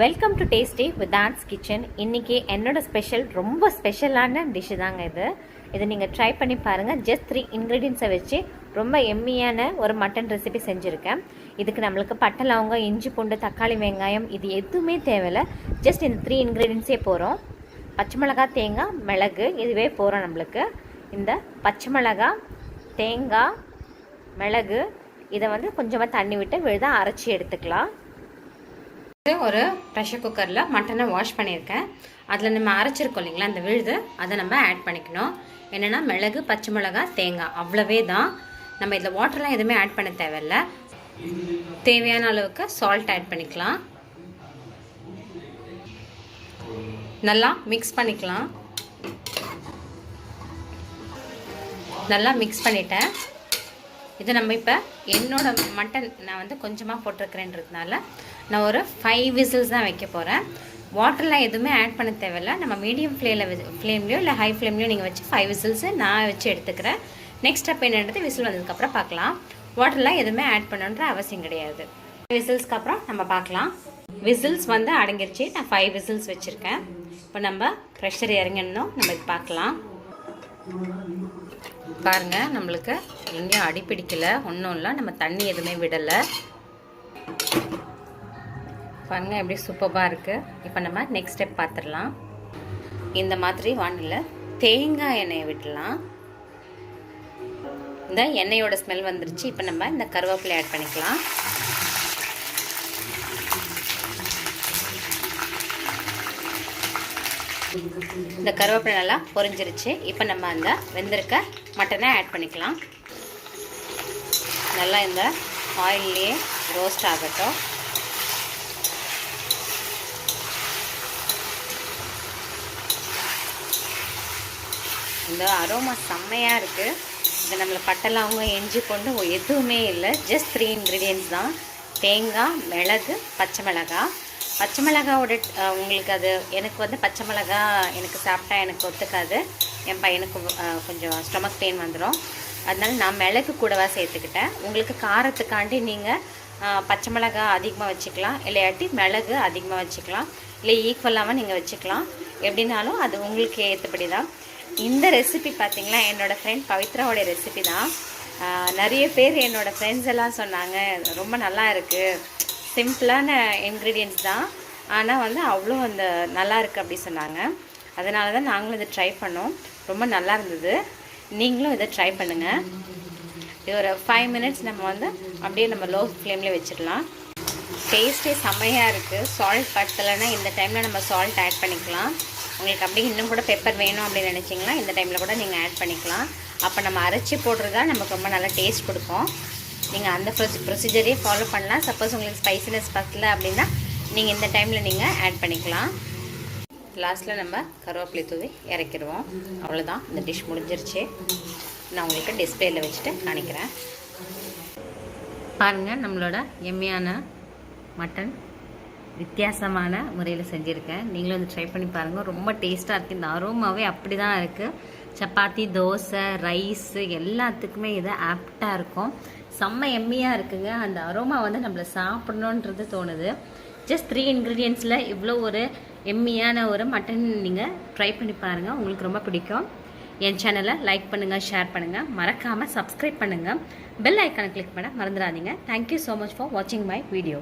Welcome to tasty with Ann's kitchen இன்றைக்கி என்னோடய special ரொம்ப ஸ்பெஷலான டிஷ்ஷு தாங்க இது. இதை நீங்கள் ட்ரை பண்ணி பாருங்கள் ஜஸ்ட் த்ரீ இன்க்ரீடியன்ஸை வச்சு ரொம்ப எம்மியான ஒரு மட்டன் ரெசிபி செஞ்சுருக்கேன். இதுக்கு நம்மளுக்கு பட்டை லவங்கம் இஞ்சி பூண்டு தக்காளி வெங்காயம் இது எதுவுமே தேவையில்ல. ஜஸ்ட் இந்த த்ரீ இன்க்ரீடியன்ஸே போகிறோம் பச்சை மிளகாய் தேங்காய் மிளகு இதுவே போகிறோம் நம்மளுக்கு. இந்த பச்சை மிளகாய் தேங்காய் மிளகு இதை வந்து கொஞ்சமாக தண்ணி விட்டு விழுதாக அரைச்சி எடுத்துக்கலாம். ஒரு ப்ரெஷர் குக்கரில் மட்டனை வாஷ் பண்ணியிருக்கேன். அதில் நம்ம அரைச்சிருக்கோம் இல்லைங்களா அந்த விழுது அதை நம்ம ஆட் பண்ணிக்கணும். என்னென்னா மிளகு பச்சை மிளகாய் தேங்காய் அவ்வளவே தான். நம்ம இதில் வாட்டர்லாம் எதுவுமே ஆட் பண்ண தேவையில்ல. தேவையான அளவுக்கு சால்ட் ஆட் பண்ணிக்கலாம். நல்லா மிக்ஸ் பண்ணிக்கலாம். நல்லா மிக்ஸ் பண்ணிட்டேன். இது நம்ம இப்போ என்னோடய மட்டன் நான் வந்து கொஞ்சமாக போட்டிருக்கிறேன்றதுனால நான் ஒரு ஃபைவ் விசில்ஸ் தான் வைக்க போகிறேன் வாட்டர்லாம் எதுவுமே ஆட் பண்ண தேவையில்ல. நம்ம மீடியம் ஃப்ளேமில் ஃப்ளேம்லையோ இல்லை ஹை ஃப்ளேம்லையோ நீங்கள் வச்சு ஃபைவ் விசில்ஸு நான் வச்சு எடுத்துக்கிறேன். நெக்ஸ்ட் ஸ்டெப் என்னன்றது விசில் வந்ததுக்கப்புறம் பார்க்கலாம். வாட்டர்லாம் எதுவுமே ஆட் பண்ணணுன்ற அவசியம் கிடையாது. விசில்ஸ்க்கு அப்புறம் நம்ம பார்க்கலாம். விசில்ஸ் வந்து அடங்கிருச்சு. நான் ஃபைவ் விசில்ஸ் வச்சுருக்கேன். இப்போ நம்ம ப்ரெஷர் இறங்கணும். நம்ம இது பார்க்கலாம். பாருங்கள் நம்மளுக்கு எங்கேயும் அடி ஒன்றும் இல்லை. நம்ம தண்ணி எதுவுமே விடலை. பாருங்க எப்படி சூப்பராக இருக்குது இப்போ நம்ம நெக்ஸ்ட் ஸ்டெப் பார்த்துடலாம் இந்த மாதிரி வானில் தேங்காய் எண்ணெயை விடலாம் இந்த எண்ணெயோட ஸ்மெல் வந்துருச்சு. இப்போ நம்ம இந்த கருவேப்பிலை ஆட் பண்ணிக்கலாம். இந்த கருவேப்பிலை நல்லா பொரிஞ்சிருச்சு. இப்போ நம்ம அந்த வெந்திருக்க மட்டனை ஆட் பண்ணிக்கலாம். நல்லா இந்த ஆயில்லையே ரோஸ்ட் ஆகட்டும். இந்த அரோமா செம்மையாக இருக்குது இது நம்மளை பட்டலவங்க எஞ்சி கொண்டு எதுவுமே இல்லை. ஜஸ்ட் த்ரீ இன்க்ரீடியன்ஸ் தான். தேங்காய் மிளகு பச்சை மிளகாய் பச்சை மிளகாவோட உங்களுக்கு அது எனக்கு வந்து பச்சை மிளகா எனக்கு சாப்பிட்டா எனக்கு ஒத்துக்காது. என் பையனுக்கு கொஞ்சம் ஸ்டொமக் பெயின் வந்துடும் அதனால நான் மிளகு கூடவா சேர்த்துக்கிட்டேன். உங்களுக்கு காரத்துக்காண்டி நீங்கள் பச்சை மிளகா அதிகமாக வச்சுக்கலாம். இல்லையாட்டி மிளகு அதிகமாக வச்சுக்கலாம். இல்லை ஈக்குவலாகவும் நீங்கள் வச்சுக்கலாம். எப்படின்னாலும் அது உங்களுக்கு ஏற்றபடி தான். இந்த ரெசிபி பார்த்திங்களா என்னோடய ஃப்ரெண்ட் பவித்ராவோடைய ரெசிபி தான். நிறைய பேர் என்னோடய ஃப்ரெண்ட்ஸ் எல்லாம் சொன்னாங்க ரொம்ப நல்லா இருக்குது சிம்பிளான இன்க்ரீடியன்ட்ஸ் தான். ஆனால் வந்து அவ்வளோ அந்த நல்லா இருக்குது அப்படி சொன்னாங்க. அதனால தான் நாங்களும் இதை ட்ரை பண்ணோம். ரொம்ப நல்லா இருந்தது. நீங்களும் இதை ட்ரை பண்ணுங்கள் இது ஒரு ஃபைவ் மினிட்ஸ் நம்ம வந்து அப்படியே நம்ம லோ ஃப்ளேமில் வச்சிடலாம். டேஸ்ட்டே செம்மையாக இருக்குது சால்ட் பத்தலைன்னா இந்த டைமில் நம்ம சால்ட் ஆட் பண்ணிக்கலாம். உங்களுக்கு அப்படி இன்னும் கூட பெப்பர் வேணும் அப்படின்னு நினச்சிங்கன்னா இந்த டைமில் கூட நீங்கள் ஆட் பண்ணிக்கலாம். அப்போ நம்ம அரைச்சி போடுறதா நமக்கு ரொம்ப நல்லா டேஸ்ட் கொடுக்கும். நீங்கள் அந்த ப்ரொசி ப்ரொசீஜரே ஃபாலோ பண்ணலாம். சப்போஸ் உங்களுக்கு ஸ்பைசினஸ் பத்தல அப்படின்னா நீங்கள் இந்த டைமில் நீங்கள் ஆட் பண்ணிக்கலாம். லாஸ்ட்டில் நம்ம கருவேப்பிலை தூவி இறக்கிடுவோம். அவ்வளோதான் இந்த டிஷ் முடிஞ்சிருச்சு. நான் உங்களுக்கு டிஸ்பிளேயில் வச்சுட்டு காணிக்கிறேன் பாருங்கள் நம்மளோட எம்மையான மட்டன் வித்தியாசமான முறையில் செஞ்சுருக்கேன். நீங்களும் வந்து ட்ரை பண்ணி பாருங்கள் ரொம்ப டேஸ்ட்டாக இருக்குது இந்த அரோமாவே அப்படி தான் இருக்குது சப்பாத்தி தோசை ரைஸு எல்லாத்துக்குமே இது ஆப்டாக இருக்கும். செம்ம எம்மியாக இருக்குங்க. அந்த அரோமா வந்து நம்மளை சாப்பிடணுன்றது தோணுது. ஜஸ்ட் த்ரீ இன்க்ரீடியன்ஸில் இவ்வளோ ஒரு எம்மியான ஒரு மட்டன் நீங்கள் ட்ரை பண்ணி பாருங்கள் உங்களுக்கு ரொம்ப பிடிக்கும். என் சேனலை லைக் பண்ணுங்கள் ஷேர் பண்ணுங்கள் மறக்காமல் சப்ஸ்கிரைப் பண்ணுங்கள் பெல் ஐக்கானை கிளிக் பண்ண மறந்துடாதீங்க. Thank you so much for வாட்சிங் மை வீடியோ